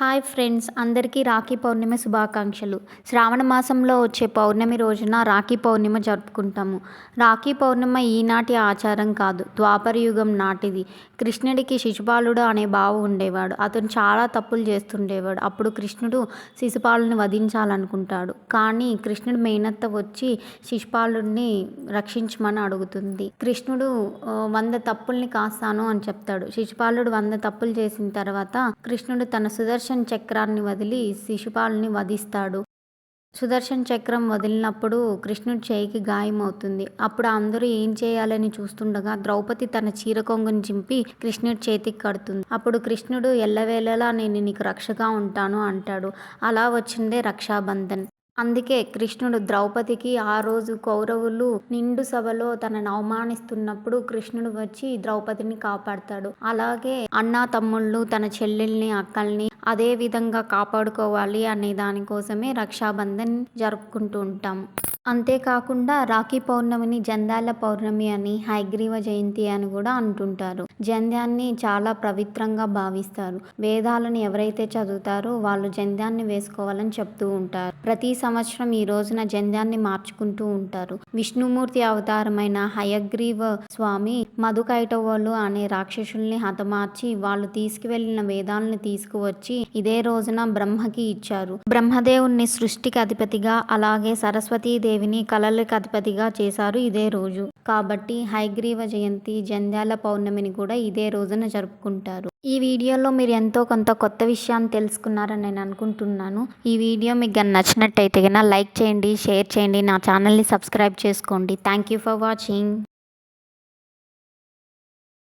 Hi friends అందరికీ రాఖీ పౌర్ణమి శుభాకాంక్షలు. శ్రావణ మాసంలో వచ్చే పౌర్ణమి రోజున రాఖీ పౌర్ణమి జరుపుకుంటాము. రాఖీ పౌర్ణమి ఈనాటి ఆచారం కాదు ద్వాపర యుగం నాటిది. కృష్ణుడికి శిశుపాలుడు అనే బావ ఉండేవాడు. అతను చాలా తప్పులు చేస్తుండేవాడు. అప్పుడు కృష్ణుడు శిశుపాలుని వధించాలనుకుంటాడు. కానీ కృష్ణుడు మేనత్త వచ్చి శిశుపాలుడిని రక్షించమని అడుగుతుంది. కృష్ణుడు వంద తప్పుల్ని కాస్తాను అని చెప్తాడు. శిశుపాలుడు వంద తప్పులు చేసిన తర్వాత కృష్ణుడు తన సుదర్శన్ చక్రాన్ని వదిలి శిశుపాలుని వధిస్తాడు. సుదర్శన్ చక్రం వదిలినప్పుడు కృష్ణుడి చేయికి గాయమవుతుంది. అప్పుడు అందరూ ఏం చేయాలని చూస్తుండగా ద్రౌపది తన చీర కొంగుని చింపి కృష్ణుడి చేతికి కడుతుంది. అప్పుడు కృష్ణుడు ఎల్లవేళలా నేను నీకు రక్షగా ఉంటాను అంటాడు. అలా వచ్చిందే రక్షాబంధన్. అందుకే కృష్ణుడు ద్రౌపదికి ఆ రోజు కౌరవులు నిండు సభలో తనను అవమానిస్తున్నప్పుడు కృష్ణుడు వచ్చి ద్రౌపదిని కాపాడతాడు. అలాగే అన్నా తమ్ముళ్ళు తన చెల్లెల్ని అక్కల్ని అదే విధంగా కాపాడుకోవాలి అనే దానికోసమే రక్షాబంధన్ జరుపుకుంటూ ఉంటాం. అంతేకాకుండా రాఖీ పౌర్ణమిని జంధ్యాల పౌర్ణమి అని హైగ్రీవ జయంతి అని కూడా అంటుంటారు. జంధ్యాన్ని చాలా పవిత్రంగా భావిస్తారు. వేదాలను ఎవరైతే చదువుతారో వాళ్ళు జంధ్యాన్ని వేసుకోవాలని చెప్తూ ఉంటారు. ప్రతి సంవత్సరం ఈ రోజున జంధ్యాన్ని మార్చుకుంటూ ఉంటారు. విష్ణుమూర్తి అవతారమైన హయగ్రీవ స్వామి మధుకైటవోలు అనే రాక్షసుల్ని హతమార్చి వాళ్ళు తీసుకువెళ్ళిన వేదాలను తీసుకువచ్చి ఇదే రోజున బ్రహ్మకి ఇచ్చారు. బ్రహ్మదేవుణ్ణి సృష్టికి అధిపతిగా అలాగే దేవిని కళలకు అధిపతిగా చేశారు ఇదే రోజు. కాబట్టి హైగ్రీవ జయంతి జంధ్యాల పౌర్ణమిని కూడా ఇదే రోజున జరుపుకుంటారు. ఈ వీడియోలో మీరు ఎంతో కొంత కొత్త విషయాన్ని తెలుసుకున్నారని నేను అనుకుంటున్నాను. ఈ వీడియో మీకు గనుక నచ్చినట్టయితే కన్నా లైక్ చేయండి షేర్ చేయండి నా ఛానల్ని సబ్స్క్రైబ్ చేసుకోండి. Thank you for watching.